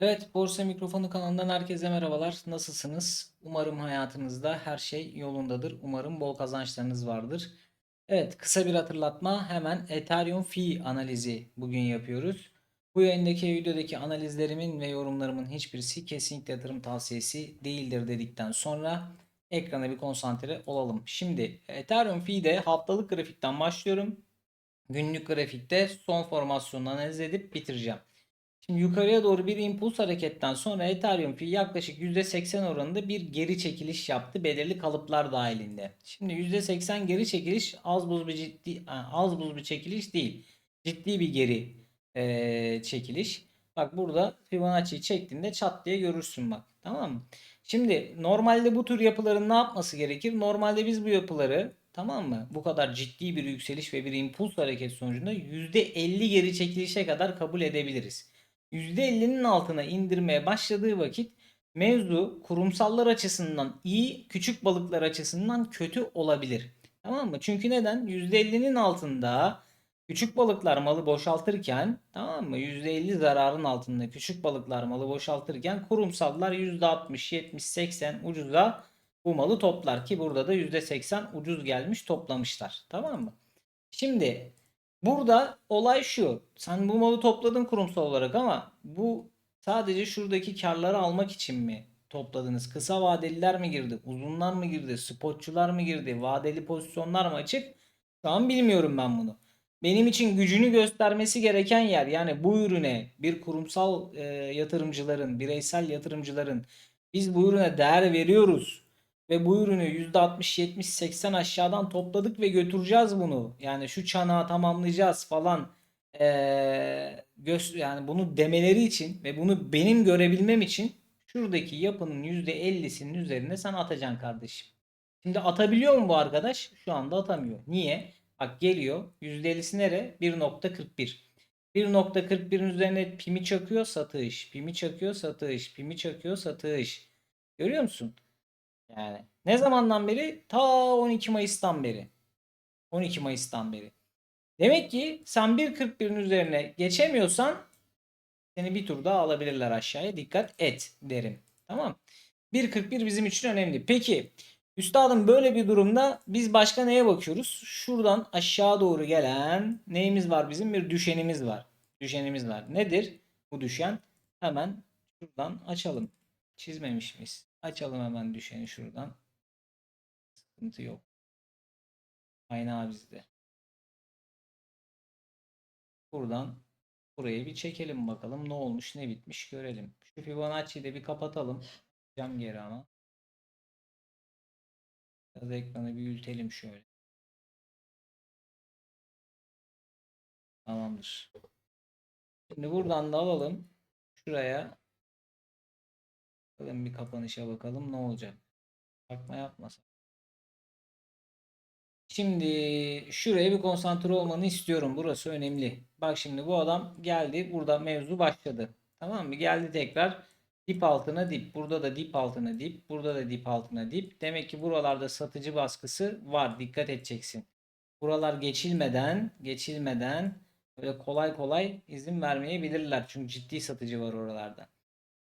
Evet, Borsa Mikrofonu kanalından herkese merhabalar. Nasılsınız? Umarım hayatınızda her şey yolundadır. Umarım bol kazançlarınız vardır. Evet, kısa bir hatırlatma. Hemen Ethereum fee analizi bugün yapıyoruz. Bu yayındaki videodaki analizlerimin ve yorumlarımın hiçbirisi kesinlikle yatırım tavsiyesi değildir dedikten sonra ekrana bir konsantre olalım. Şimdi Ethereum fee'de haftalık grafikten başlıyorum. Günlük grafikte son formasyonunu analiz edip bitireceğim. Şimdi yukarıya doğru bir impuls hareketten sonra Ethereum fee yaklaşık %80 oranında bir geri çekiliş yaptı belirli kalıplar dahilinde. Şimdi %80 geri çekiliş az buz bir ciddi az buz bir çekiliş değil. Ciddi bir geri eee, çekiliş. Bak burada Fibonacci'yi çektiğinde çat diye görürsün bak. Tamam mı? Şimdi normalde bu tür yapıların ne yapması gerekir? Normalde biz bu yapıları tamam mı? Bu kadar ciddi bir yükseliş ve bir impuls hareket sonucunda %50 geri çekilişe kadar kabul edebiliriz. %50'nin altına indirmeye başladığı vakit mevzu kurumsallar açısından iyi, küçük balıklar açısından kötü olabilir. Tamam mı? Çünkü neden? %50'nin altında küçük balıklar malı boşaltırken tamam mı? %50 zararın altında küçük balıklar malı boşaltırken kurumsallar %60, 70, 80 ucuza bu malı toplar ki burada da %80 ucuz gelmiş toplamışlar. Tamam mı? Şimdi Burada olay şu. Sen bu malı topladın kurumsal olarak ama bu sadece şuradaki karları almak için mi topladınız? Kısa vadeliler mi girdi? Uzunlar mı girdi? Spotçular mı girdi? Vadeli pozisyonlar mı açık? Şu an bilmiyorum ben bunu. Benim için gücünü göstermesi gereken yer yani bu ürüne bir kurumsal e, yatırımcıların, bireysel yatırımcıların biz bu ürüne değer veriyoruz ve bu ürünü %60, 70, 80 aşağıdan topladık ve götüreceğiz bunu. Yani şu çanağı tamamlayacağız falan. Ee, göz, yani bunu demeleri için ve bunu benim görebilmem için şuradaki yapının %50'sinin üzerine sen atacaksın kardeşim. Şimdi atabiliyor mu bu arkadaş? Şu anda atamıyor. Niye? Bak geliyor. %50'si nere? 1.41. 1.41'in üzerine pimi çakıyor satış. Pimi çakıyor satış. Pimi çakıyor satış. Görüyor musun? Yani ne zamandan beri? Ta 12 Mayıs'tan beri. 12 Mayıs'tan beri. Demek ki sen 1.41'in üzerine geçemiyorsan seni bir tur daha alabilirler aşağıya. Dikkat et derim. Tamam. 1.41 bizim için önemli. Peki üstadım böyle bir durumda biz başka neye bakıyoruz? Şuradan aşağı doğru gelen neyimiz var bizim? Bir düşenimiz var. Düşenimiz var. Nedir bu düşen? Hemen şuradan açalım. Çizmemiş miyiz? Açalım hemen düşeni şuradan. Sıkıntı yok. Kaynağı bizde. Buradan burayı bir çekelim bakalım ne olmuş ne bitmiş görelim. Şu Fibonacci'yi de bir kapatalım. Cam geri ama. Biraz ekranı büyütelim şöyle. Tamamdır. Şimdi buradan da alalım. Şuraya Bakalım bir kapanışa bakalım ne olacak. Bakma yapmasın. Şimdi şuraya bir konsantre olmanı istiyorum. Burası önemli. Bak şimdi bu adam geldi. Burada mevzu başladı. Tamam mı? Geldi tekrar. Dip altına dip. Burada da dip altına dip. Burada da dip altına dip. Demek ki buralarda satıcı baskısı var. Dikkat edeceksin. Buralar geçilmeden geçilmeden böyle kolay kolay izin vermeyebilirler. Çünkü ciddi satıcı var oralarda.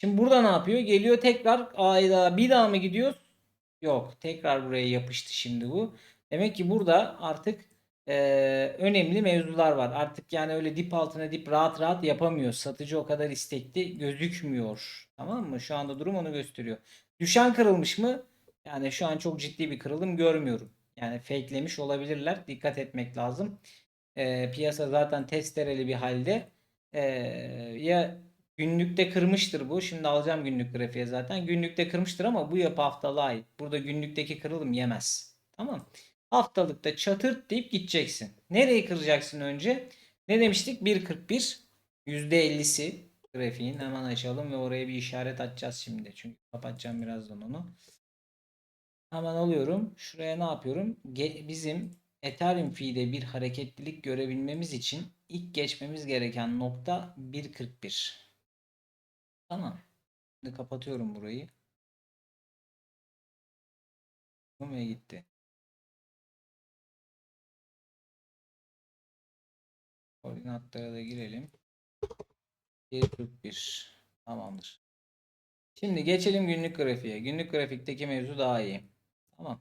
Şimdi burada ne yapıyor? Geliyor tekrar ayda bir daha mı gidiyor? Yok. Tekrar buraya yapıştı şimdi bu. Demek ki burada artık e, önemli mevzular var. Artık yani öyle dip altına dip rahat rahat yapamıyor. Satıcı o kadar istekli gözükmüyor. Tamam mı? Şu anda durum onu gösteriyor. Düşen kırılmış mı? Yani şu an çok ciddi bir kırılım görmüyorum. Yani fakelemiş olabilirler. Dikkat etmek lazım. E, piyasa zaten testereli bir halde. E, ya Günlükte kırmıştır bu. Şimdi alacağım günlük grafiğe zaten. Günlükte kırmıştır ama bu yapı haftalığa ait. Burada günlükteki kırılım yemez. Tamam. Haftalıkta çatırt deyip gideceksin. Nereyi kıracaksın önce? Ne demiştik? 1.41 %50'si grafiğin. Hemen açalım ve oraya bir işaret atacağız şimdi. Çünkü kapatacağım birazdan onu. Hemen alıyorum. Şuraya ne yapıyorum? Bizim Ethereum fee'de bir hareketlilik görebilmemiz için ilk geçmemiz gereken nokta 1.41. Tamam. Şimdi kapatıyorum burayı. Ve gitti. Koordinatlara da girelim. 1.41 Tamamdır. Şimdi geçelim günlük grafiğe. Günlük grafikteki mevzu daha iyi. Tamam.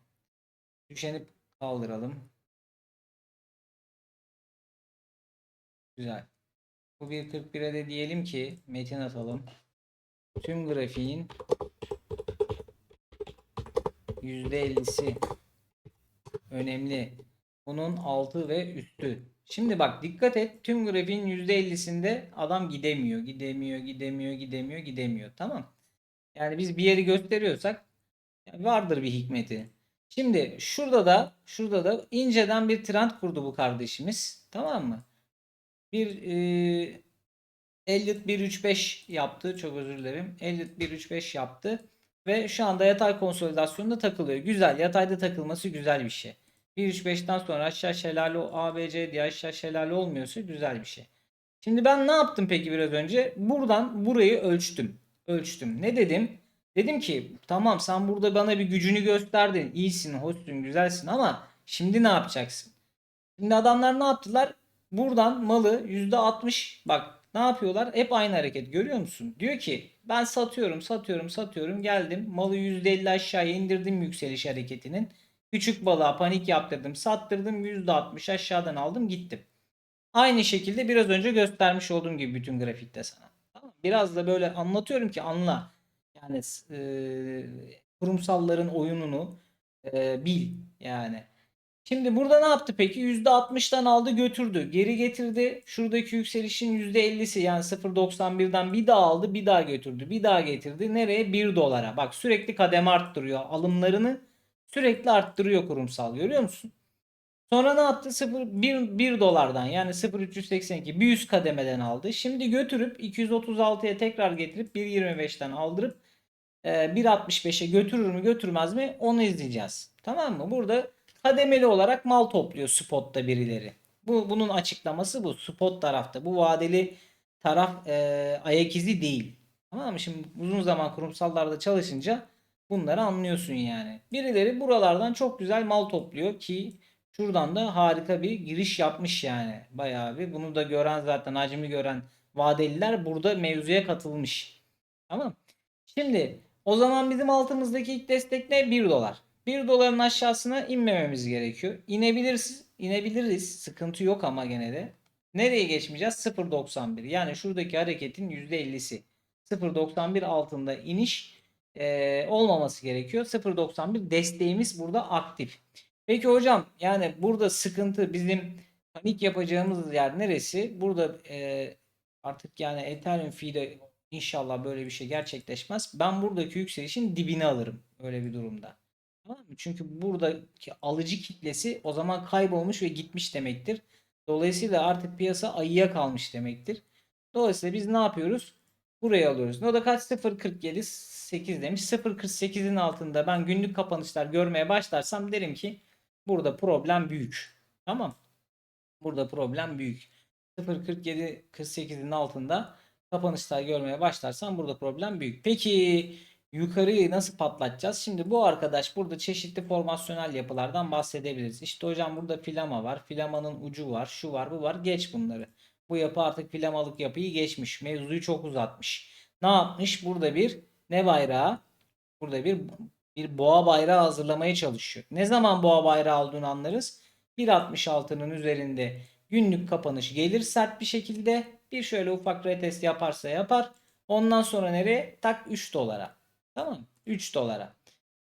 Düşeni kaldıralım. Güzel. Bu 1.41'e de diyelim ki metin atalım. Tüm grafiğin %50'si önemli. Bunun altı ve üstü. Şimdi bak dikkat et. Tüm grafiğin %50'sinde adam gidemiyor, gidemiyor, gidemiyor, gidemiyor, gidemiyor. Tamam. Yani biz bir yeri gösteriyorsak vardır bir hikmeti. Şimdi şurada da şurada da inceden bir trend kurdu bu kardeşimiz. Tamam mı? Bir e, Elliot 135 yaptı. Çok özür dilerim. Elliot 135 yaptı. Ve şu anda yatay konsolidasyonda takılıyor. Güzel. Yatayda takılması güzel bir şey. 135'ten sonra aşağı şelale ABC diye aşağı şelale olmuyorsa güzel bir şey. Şimdi ben ne yaptım peki biraz önce? Buradan burayı ölçtüm. Ölçtüm. Ne dedim? Dedim ki tamam sen burada bana bir gücünü gösterdin. İyisin, hoşsun, güzelsin ama şimdi ne yapacaksın? Şimdi adamlar ne yaptılar? Buradan malı %60 bak ne yapıyorlar? Hep aynı hareket görüyor musun? Diyor ki ben satıyorum satıyorum satıyorum geldim malı %50 aşağıya indirdim yükseliş hareketinin. Küçük balığa panik yaptırdım sattırdım %60 aşağıdan aldım gittim. Aynı şekilde biraz önce göstermiş olduğum gibi bütün grafikte sana. Biraz da böyle anlatıyorum ki anla. Yani e, kurumsalların oyununu e, bil yani. Şimdi burada ne yaptı peki? %60'dan aldı götürdü. Geri getirdi. Şuradaki yükselişin %50'si yani 0.91'den bir daha aldı bir daha götürdü. Bir daha getirdi. Nereye? 1 dolara. Bak sürekli kademe arttırıyor. Alımlarını sürekli arttırıyor kurumsal. Görüyor musun? Sonra ne yaptı? 0 1, 1 dolardan yani 0.382 bir üst kademeden aldı. Şimdi götürüp 236'ya tekrar getirip 1.25'ten aldırıp 1.65'e götürür mü götürmez mi onu izleyeceğiz. Tamam mı? Burada kademeli olarak mal topluyor spotta birileri. Bu bunun açıklaması bu. Spot tarafta. Bu vadeli taraf e, ayak izi değil. Tamam mı? Şimdi uzun zaman kurumsallarda çalışınca bunları anlıyorsun yani. Birileri buralardan çok güzel mal topluyor ki şuradan da harika bir giriş yapmış yani. Bayağı bir. Bunu da gören zaten hacmi gören vadeliler burada mevzuya katılmış. Tamam. Şimdi o zaman bizim altımızdaki ilk destek ne? 1 dolar. 1 doların aşağısına inmememiz gerekiyor. İnebiliriz, inebiliriz. Sıkıntı yok ama gene de. Nereye geçmeyeceğiz? 0.91. Yani şuradaki hareketin %50'si. 0.91 altında iniş e, olmaması gerekiyor. 0.91 desteğimiz burada aktif. Peki hocam yani burada sıkıntı bizim panik yapacağımız yer neresi? Burada e, artık yani Ethereum fee'de inşallah böyle bir şey gerçekleşmez. Ben buradaki yükselişin dibini alırım öyle bir durumda. Çünkü buradaki alıcı kitlesi o zaman kaybolmuş ve gitmiş demektir. Dolayısıyla artık piyasa ayıya kalmış demektir. Dolayısıyla biz ne yapıyoruz? Buraya alıyoruz. O da kaç? 0.47 8 demiş. 0.48'in altında ben günlük kapanışlar görmeye başlarsam derim ki burada problem büyük. Tamam. Burada problem büyük. 0.47 48'in altında kapanışlar görmeye başlarsam burada problem büyük. Peki yukarıyı nasıl patlatacağız? Şimdi bu arkadaş burada çeşitli formasyonel yapılardan bahsedebiliriz. İşte hocam burada filama var. Filamanın ucu var. Şu var bu var. Geç bunları. Bu yapı artık filamalık yapıyı geçmiş. Mevzuyu çok uzatmış. Ne yapmış? Burada bir ne bayrağı? Burada bir bir boğa bayrağı hazırlamaya çalışıyor. Ne zaman boğa bayrağı olduğunu anlarız. 1.66'nın üzerinde günlük kapanış gelir sert bir şekilde. Bir şöyle ufak retest yaparsa yapar. Ondan sonra nereye? Tak 3 dolara. Tamam 3 dolara.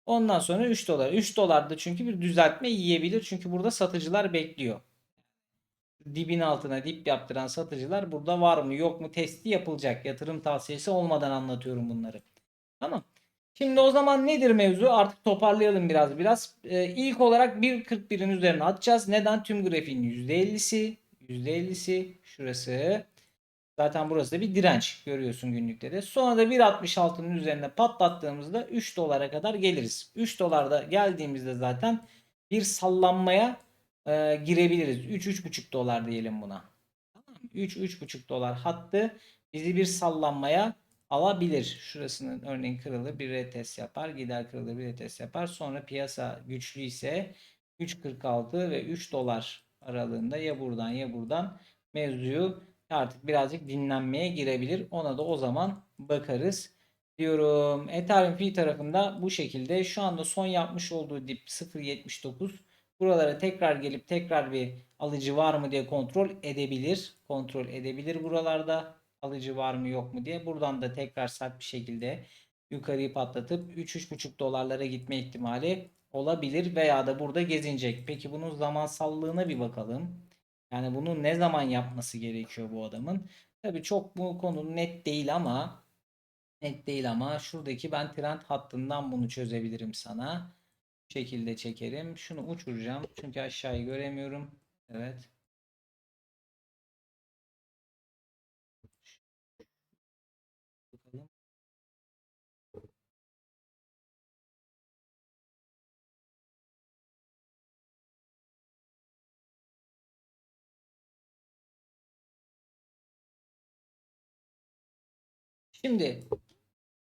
Ondan sonra 3 dolar. 3 dolarda çünkü bir düzeltme yiyebilir. Çünkü burada satıcılar bekliyor. Dibin altına dip yaptıran satıcılar burada var mı yok mu testi yapılacak. Yatırım tavsiyesi olmadan anlatıyorum bunları. Tamam. Şimdi o zaman nedir mevzu? Artık toparlayalım biraz biraz. Ee, ilk olarak 1.41'in üzerine atacağız. Neden? Tüm grafiğin %50'si. %50'si şurası. Zaten burası da bir direnç görüyorsun günlükte de. Sonra da 1.66'nın üzerine patlattığımızda 3 dolara kadar geliriz. 3 dolarda geldiğimizde zaten bir sallanmaya e, girebiliriz. 3-3.5 dolar diyelim buna. 3-3.5 dolar hattı bizi bir sallanmaya alabilir. Şurasının örneğin kırılır bir retest yapar. Gider kırılır bir retest yapar. Sonra piyasa güçlü ise 3.46 ve 3 dolar aralığında ya buradan ya buradan mevzuyu artık birazcık dinlenmeye girebilir. Ona da o zaman bakarız diyorum. Ethereum Fee tarafında bu şekilde. Şu anda son yapmış olduğu dip 0.79. Buralara tekrar gelip tekrar bir alıcı var mı diye kontrol edebilir. Kontrol edebilir buralarda alıcı var mı yok mu diye. Buradan da tekrar sert bir şekilde yukarıyı patlatıp 3-3.5 dolarlara gitme ihtimali olabilir veya da burada gezinecek. Peki bunun zamansallığına bir bakalım. Yani bunu ne zaman yapması gerekiyor bu adamın? Tabii çok bu konu net değil ama net değil ama şuradaki ben trend hattından bunu çözebilirim sana. Şekilde çekerim. Şunu uçuracağım. Çünkü aşağıyı göremiyorum. Evet. Şimdi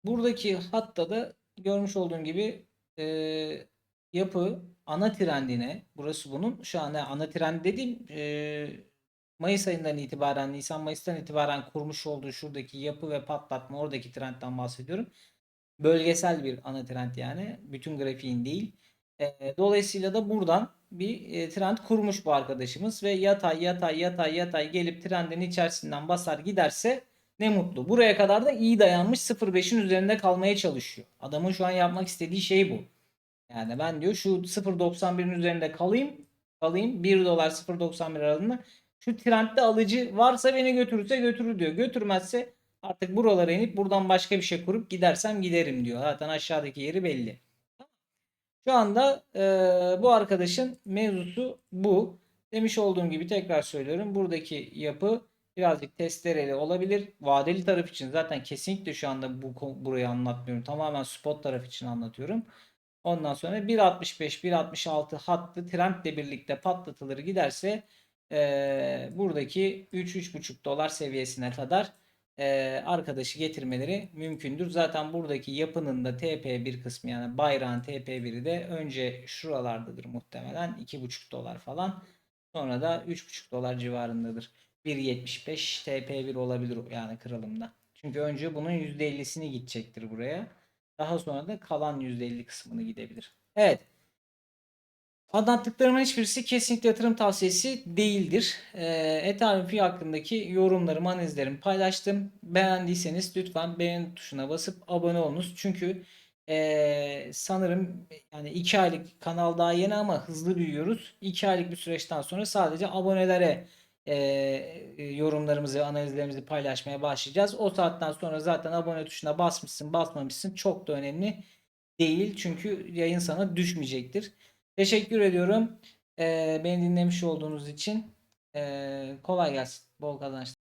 buradaki hatta da görmüş olduğun gibi e, yapı ana trendine burası bunun şu an ana trend dediğim e, Mayıs ayından itibaren Nisan Mayıs'tan itibaren kurmuş olduğu şuradaki yapı ve patlatma oradaki trendten bahsediyorum. Bölgesel bir ana trend yani bütün grafiğin değil. E, dolayısıyla da buradan bir e, trend kurmuş bu arkadaşımız ve yatay yatay yatay yatay gelip trendin içerisinden basar giderse ne mutlu. Buraya kadar da iyi dayanmış 0.5'in üzerinde kalmaya çalışıyor. Adamın şu an yapmak istediği şey bu. Yani ben diyor şu 0.91'in üzerinde kalayım. Kalayım 1 dolar 0.91 aralığında. Şu trendde alıcı varsa beni götürürse götürür diyor. Götürmezse artık buralara inip buradan başka bir şey kurup gidersem giderim diyor. Zaten aşağıdaki yeri belli. Şu anda e, bu arkadaşın mevzusu bu. Demiş olduğum gibi tekrar söylüyorum. Buradaki yapı birazcık testereli olabilir. Vadeli taraf için zaten kesinlikle şu anda bu burayı anlatmıyorum. Tamamen spot taraf için anlatıyorum. Ondan sonra 1.65 1.66 hattı trendle birlikte patlatılır giderse e, buradaki 3-3.5 dolar seviyesine kadar e, arkadaşı getirmeleri mümkündür. Zaten buradaki yapının da TP1 kısmı yani bayrağın TP1'i de önce şuralardadır muhtemelen 2.5 dolar falan. Sonra da 3.5 dolar civarındadır. 1.75 TP1 olabilir yani kırılımda. Çünkü önce bunun %50'sini gidecektir buraya. Daha sonra da kalan %50 kısmını gidebilir. Evet. Anlattıklarımın hiçbirisi kesinlikle yatırım tavsiyesi değildir. Ee, Ethereum fee hakkındaki yorumlarımı, analizlerimi paylaştım. Beğendiyseniz lütfen beğen tuşuna basıp abone olunuz. Çünkü ee, sanırım yani 2 aylık kanal daha yeni ama hızlı büyüyoruz. 2 aylık bir süreçten sonra sadece abonelere e, yorumlarımızı, analizlerimizi paylaşmaya başlayacağız. O saatten sonra zaten abone tuşuna basmışsın, basmamışsın çok da önemli değil. Çünkü yayın sana düşmeyecektir. Teşekkür ediyorum. E, beni dinlemiş olduğunuz için. E, kolay gelsin. Bol kazançlar.